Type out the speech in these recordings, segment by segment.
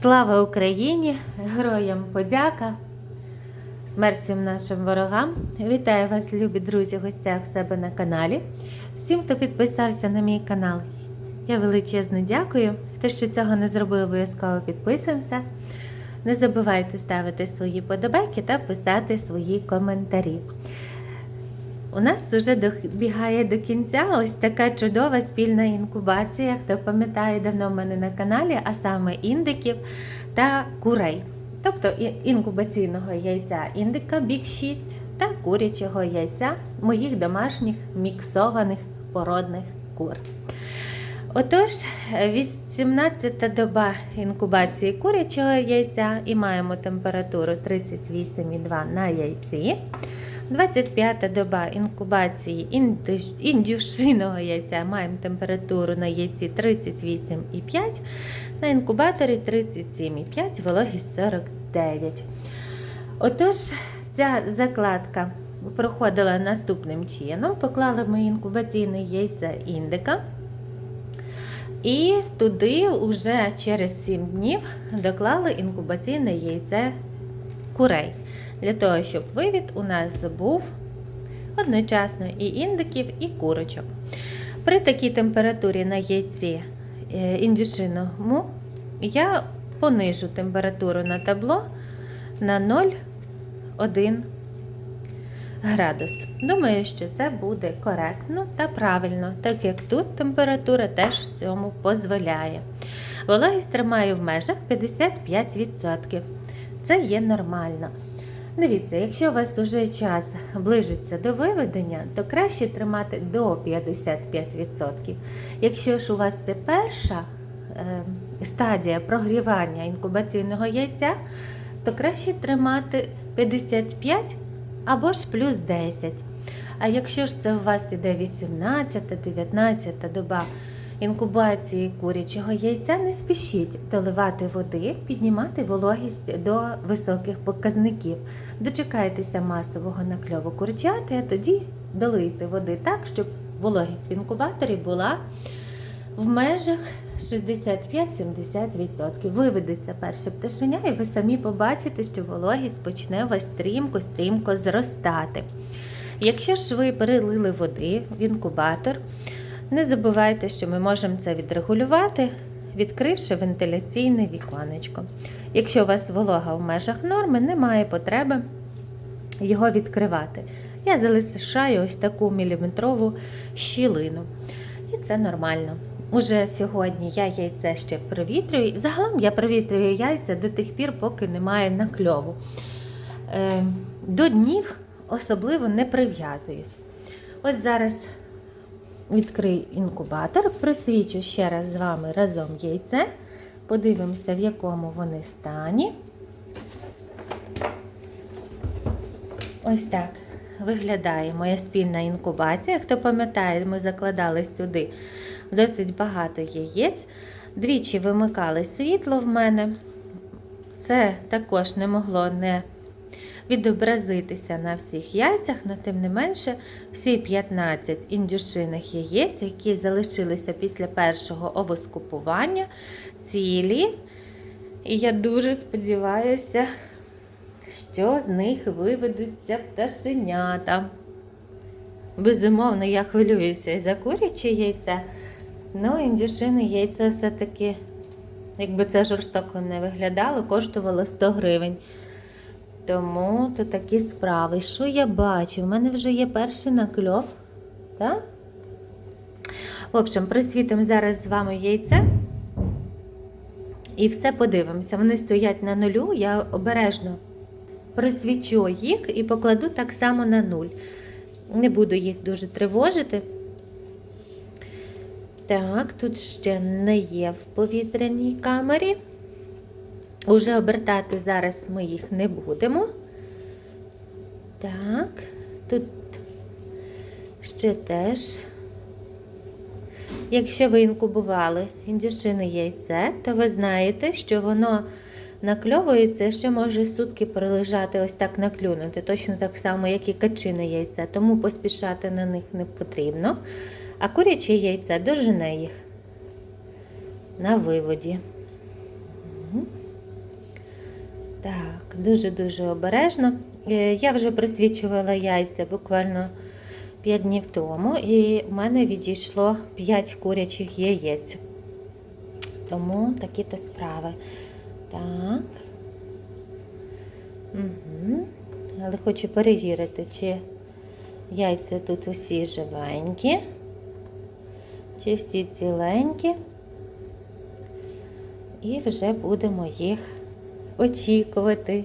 Слава Україні! Героям подяка! Смерть нашим ворогам! Вітаю вас, любі друзі, в гостях в себе на каналі. Всім, хто підписався на мій канал. Я величезно дякую. Хто ще цього не зробив, обов'язково підписуємося. Не забувайте ставити свої подобайки та писати свої коментарі. У нас вже добігає до кінця ось така чудова спільна інкубація. Хто пам'ятає давно в мене на каналі, а саме індиків та курей. Тобто інкубаційного яйця індика Бік 6 та курячого яйця моїх домашніх міксованих породних кур. Отож, 18-та доба інкубації курячого яйця і маємо температуру 38,2 на яйці. 25-та доба інкубації індюшиного яйця маємо температуру на яйці 38,5, на інкубаторі 37,5, вологість 49. Отож, ця закладка проходила наступним чином. Поклали ми інкубаційне яйце індика. І туди вже через 7 днів доклали інкубаційне яйце курей. Для того, щоб вивід у нас був одночасно і індиків, і курочок. При такій температурі на яйці е, індюшиному я понижу температуру на табло на 0,1 градус. Думаю, що це буде коректно та правильно, так як тут температура теж цьому дозволяє. Вологість тримаю в межах 55%. Це є нормально. Дивіться, якщо у вас вже час ближиться до виведення, то краще тримати до 55%. Якщо ж у вас це перша е, стадія прогрівання інкубаційного яйця, то краще тримати 55 або ж плюс 10. А якщо ж це у вас іде 18-19 доба інкубації курячого яйця, не спішіть доливати води, піднімати вологість до високих показників. Дочекайтеся масового накльову курчати, а тоді долийте води так, щоб вологість в інкубаторі була в межах 65-70%. Виведеться перше пташеня, і ви самі побачите, що вологість почне у вас стрімко-стрімко зростати. Якщо ж ви перелили води в інкубатор, не забувайте, що ми можемо це відрегулювати, відкривши вентиляційне віконечко. Якщо у вас волога в межах норми, немає потреби його відкривати. Я залишаю ось таку міліметрову щілину. І це нормально. Уже сьогодні я яйце ще провітрюю. Загалом я провітрюю яйця до тих пір, поки немає накльову. Е, до днів особливо не прив'язуюсь. От зараз відкрию інкубатор, просвічу ще раз з вами разом яйце. Подивимося, в якому вони стані. Ось так виглядає моя спільна інкубація. Хто пам'ятає, ми закладали сюди досить багато яєць. Двічі вимикали світло в мене. Це також не могло не відобразитися на всіх яйцях, але тим не менше, всі 15 індюшиних яєць, які залишилися після першого овоскупування, цілі. І я дуже сподіваюся, що з них виведуться пташенята. Безумовно, я хвилююся і за куряче яйце. Ну, індюшини яйця все-таки, якби це жорстоко не виглядало, коштувало 100 гривень. Тому то такі справи. Що я бачу? У мене вже є перший накльов. Так? В общем, просвітимо зараз з вами яйце. І все подивимося. Вони стоять на нулю, я обережно просвічу їх і покладу так само на нуль. Не буду їх дуже тривожити. Так, тут ще не є в повітряній камері. Уже обертати зараз ми їх не будемо. Так, тут ще теж. Якщо ви інкубували індюшине яйце, то ви знаєте, що воно накльовується, ще може сутки пролежати ось так наклюнути, точно так само, як і качине яйце, тому поспішати на них не потрібно. А куряче яйце дожене їх на виводі. Так, дуже-дуже обережно. Е, Я вже просвічувала яйця буквально 5 днів тому, і в мене відійшло 5 курячих яєць. Тому такі-то справи. Так. Угу. Але хочу перевірити, чи яйця тут усі живенькі, чи всі ціленькі. І вже будемо їх очікувати.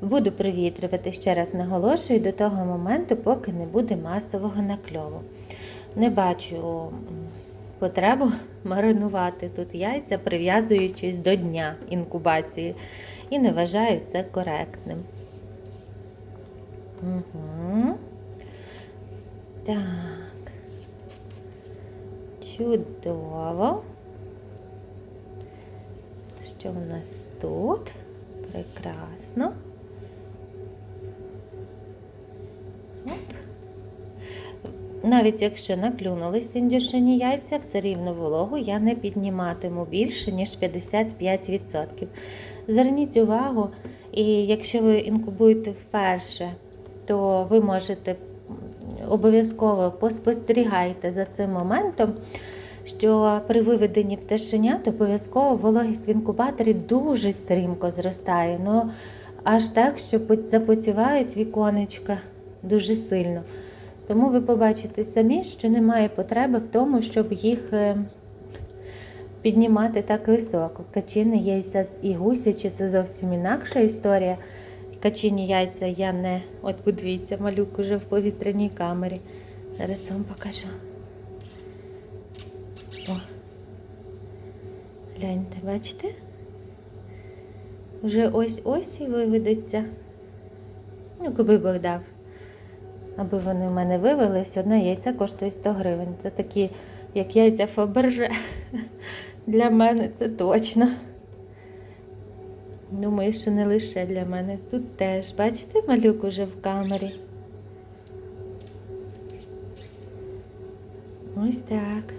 Буду привітрювати, ще раз наголошую, до того моменту, поки не буде масового накльову. Не бачу потребу маринувати тут яйця, прив'язуючись до дня інкубації. І не вважаю це коректним. Угу. Так. Чудово. Що в нас тут? Прекрасно. Оп. Навіть якщо наклюнулись індюшині яйця, все рівно вологу я не підніматиму більше, ніж 55%. Зверніть увагу, і якщо ви інкубуєте вперше, то ви можете обов'язково поспостерігайте за цим моментом, що при виведенні пташенят обов'язково вологість в інкубаторі дуже стрімко зростає. Ну, аж так, що пот- запотівають віконечка дуже сильно. Тому ви побачите самі, що немає потреби в тому, щоб їх е, піднімати так високо. Качини яйця і гусячі це зовсім інакша історія. Качині яйця я не. От подивіться, малюк уже в повітряній камері. Зараз вам покажу. О. Гляньте, бачите? Вже ось-ось і виведеться. Ну, коби Бог дав. Аби вони в мене вивелись, одне яйце коштує 100 гривень. Це такі, як яйця Фаберже. Для мене це точно. Думаю, що не лише для мене. Тут теж, бачите, малюк уже в камері. Ось так.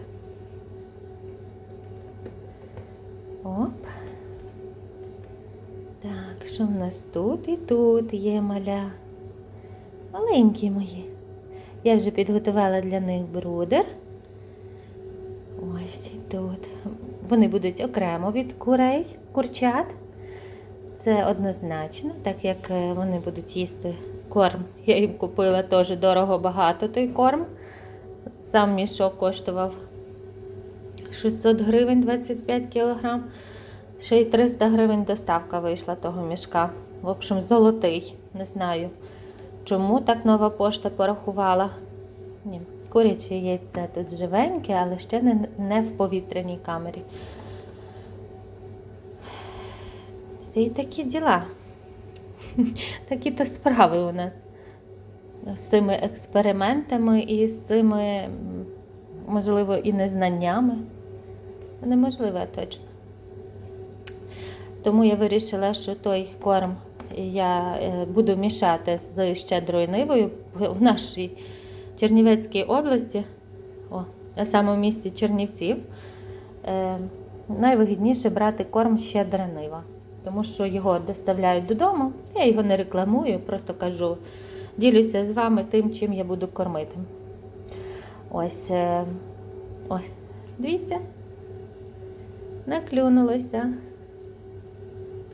Що в нас тут і тут є маля? Маленькі мої. Я вже підготувала для них брудер. Ось і тут. Вони будуть окремо від курей, курчат. Це однозначно, так як е, вони будуть їсти корм. Я їм купила теж дорого багато той корм. Сам мішок коштував 600 гривень 25 кілограм. Ще й 300 гривень доставка вийшла того мішка. В общем, золотий. Не знаю, чому так нова пошта порахувала. Ні, куряче яйце тут живеньке, але ще не, не в повітряній камері. Це і такі діла. Такі то справи у нас з цими експериментами і з цими, можливо, і незнаннями. Неможливо точно. Тому я вирішила, що той корм я е, буду мішати з щедрою нивою в нашій Чернівецькій області, о, а саме в місті Чернівців. Е, найвигідніше брати корм щедра нива, тому що його доставляють додому. Я його не рекламую, просто кажу, ділюся з вами тим, чим я буду кормити. Ось, е, ось, дивіться, наклюнулося.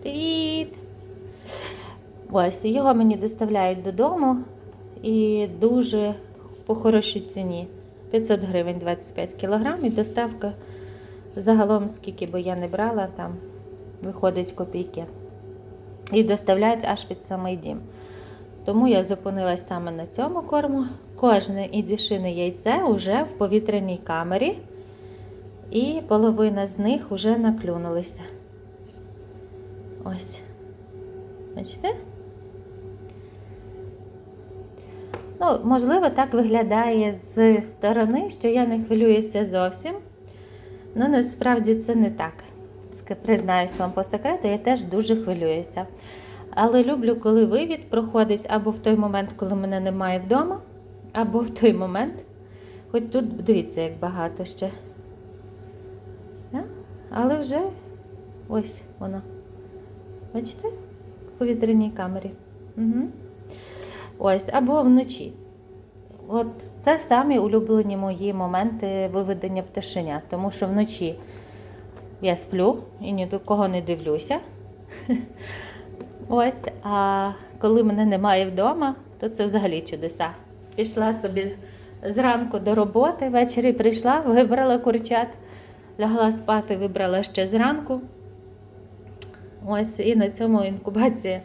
Привіт! Ось, його мені доставляють додому і дуже по хорошій ціні. 500 гривень 25 кілограм і доставка загалом, скільки би я не брала, там виходить копійки. І доставляють аж під самий дім. Тому я зупинилась саме на цьому корму. Кожне ідішине яйце вже в повітряній камері, і половина з них вже наклюнулися. Ось. Бачите? Ну, можливо, так виглядає з сторони, що я не хвилююся зовсім. Ну, насправді це не так. Признаюсь вам по секрету, я теж дуже хвилююся. Але люблю, коли вивід проходить або в той момент, коли мене немає вдома, або в той момент. Хоч тут дивіться, як багато ще. Але вже ось воно. Бачите? в повітряній камері. Угу. Ось, або вночі. От це самі улюблені мої моменти виведення пташеня, тому що вночі я сплю і ні до кого не дивлюся. Ось, а коли мене немає вдома, то це взагалі чудеса. Пішла собі зранку до роботи, ввечері прийшла, вибрала курчат, лягла спати, вибрала ще зранку. Ось, і на цьому інкубація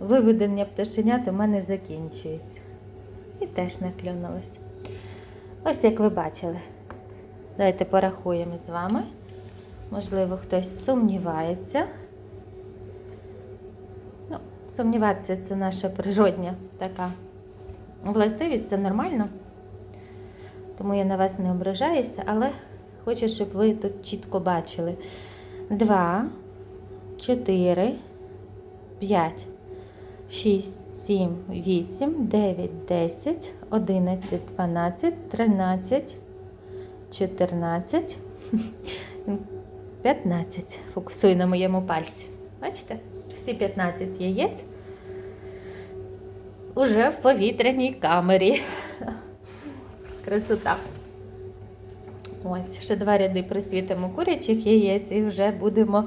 виведення пташенят у мене закінчується. І теж не клюнулась. Ось як ви бачили. Давайте порахуємо з вами. Можливо, хтось сумнівається. Ну, сумніватися це наша природня така властивість, це нормально. Тому я на вас не ображаюся, але хочу, щоб ви тут чітко бачили. 2, 4, 5, 6, 7, 8, 9, 10, 11, 12, 13, 14, 15. Фокусую на моєму пальці. Бачите? Всі 15 яєць уже в повітряній камері. Красота. Ось, ще два ряди присвітимо курячих яєць і вже будемо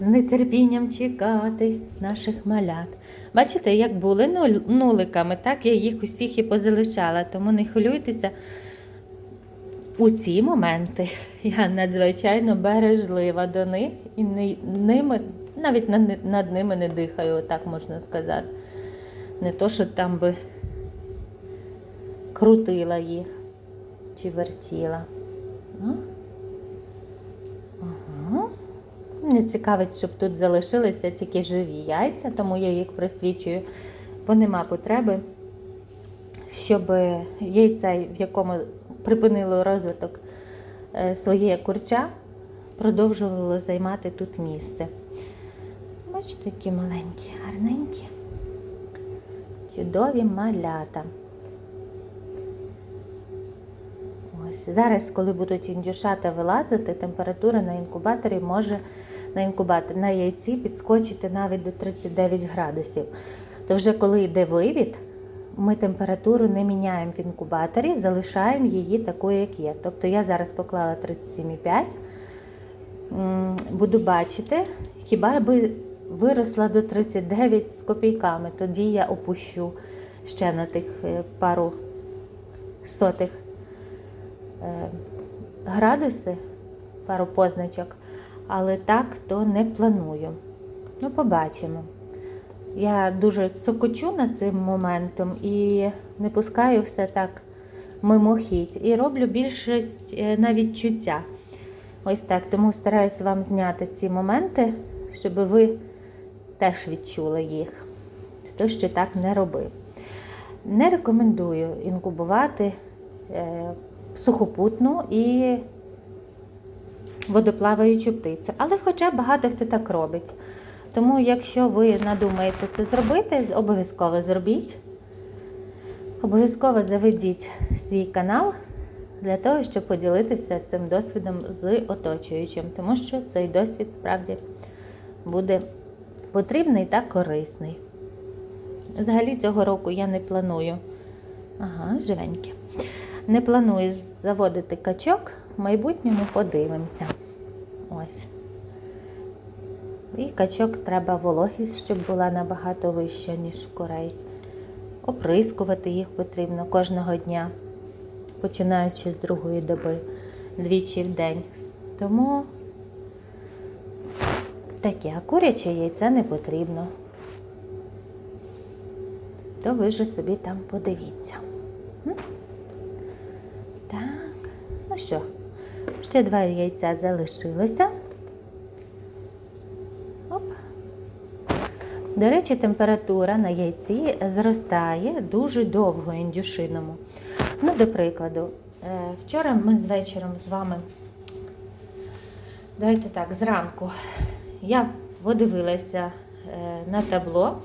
з нетерпінням чекати наших малят. Бачите, як були нуликами, так я їх усіх і позалишала, тому не хвилюйтеся. У ці моменти я надзвичайно бережлива до них і ними, навіть над, ними не дихаю, так можна сказати. Не то, що там би крутила їх чи вертіла. Ну. Ага. Не цікавить, щоб тут залишилися тільки живі яйця, тому я їх присвічую, бо нема потреби, щоб яйця, в якому припинило розвиток е, своє курча, продовжувало займати тут місце. Бачите, які маленькі, гарненькі, чудові малята. Зараз, коли будуть індюшата вилазити, температура на інкубаторі може на інкубатор на яйці підскочити навіть до 39 градусів. То вже коли йде вивід, ми температуру не міняємо в інкубаторі, залишаємо її такою, як є. Тобто я зараз поклала 37,5. Буду бачити, хіба би виросла до 39 з копійками, тоді я опущу ще на тих е, пару сотих е, градуси, пару позначок, але так то не планую. Ну, побачимо. Я дуже сокочу над цим моментом і не пускаю все так мимохідь. І роблю більшість е, на відчуття. Ось так. Тому стараюся вам зняти ці моменти, щоб ви теж відчули їх. Хто ще так не робив. Не рекомендую інкубувати е, сухопутну і водоплаваючу птицю. Але хоча багато хто так робить. Тому, якщо ви надумаєте це зробити, обов'язково зробіть. Обов'язково заведіть свій канал для того, щоб поділитися цим досвідом з оточуючим, тому що цей досвід справді буде потрібний та корисний. Взагалі цього року я не планую. Ага, живеньке. Не планую заводити качок, в майбутньому подивимося. Ось. І качок треба вологість, щоб була набагато вища, ніж у курей. Оприскувати їх потрібно кожного дня, починаючи з другої доби, двічі в день. Тому таке, а куряче яйце не потрібно. То ви ж собі там подивіться. Так, ну що, ще два яйця залишилося. Оп. До речі, температура на яйці зростає дуже довго індюшиному. Ну, до прикладу, е, вчора ми з вечором з вами, давайте так, зранку я подивилася е, на табло,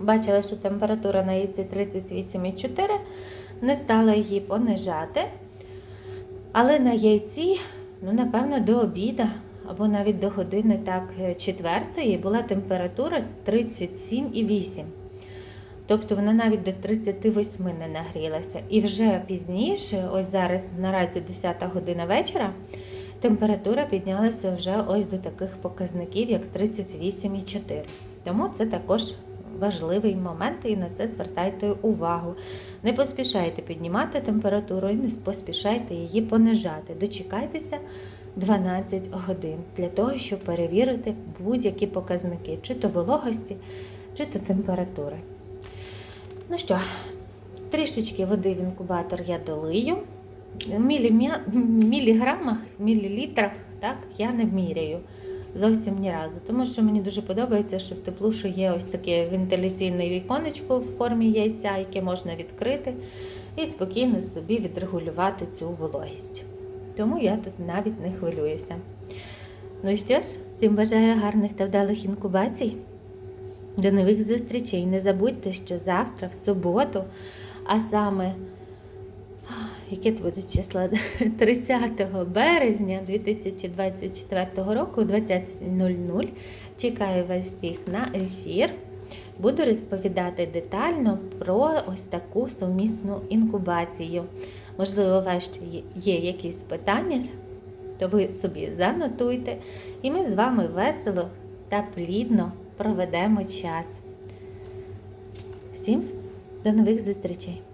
бачила, що температура на яйці 38,4, не стала її понижати. Але на яйці, ну, напевно, до обіда або навіть до години так е, четвертої була температура 37,8. Тобто вона навіть до 38 не нагрілася. І вже пізніше, ось зараз наразі 10 година вечора, температура піднялася вже ось до таких показників, як 38,4. Тому це також важливий момент, і на це звертайте увагу. Не поспішайте піднімати температуру і не поспішайте її понижати. Дочекайтеся 12 годин для того, щоб перевірити будь-які показники, чи то вологості, чи то температури. Ну що, трішечки води в інкубатор я долию. В міліграмах, мілілітрах, так, я не міряю зовсім ні разу. Тому що мені дуже подобається, що в теплушу є ось таке вентиляційне віконечко в формі яйця, яке можна відкрити і спокійно собі відрегулювати цю вологість. Тому я тут навіть не хвилююся. Ну що ж, всім бажаю гарних та вдалих інкубацій. До нових зустрічей. Не забудьте, що завтра, в суботу, а саме, яке буде число? 30 березня 2024 року, о 20.00, чекаю вас всіх на ефір. Буду розповідати детально про ось таку сумісну інкубацію. Можливо, у вас є якісь питання, то ви собі занотуйте, і ми з вами весело та плідно проведемо час. Всім до нових зустрічей!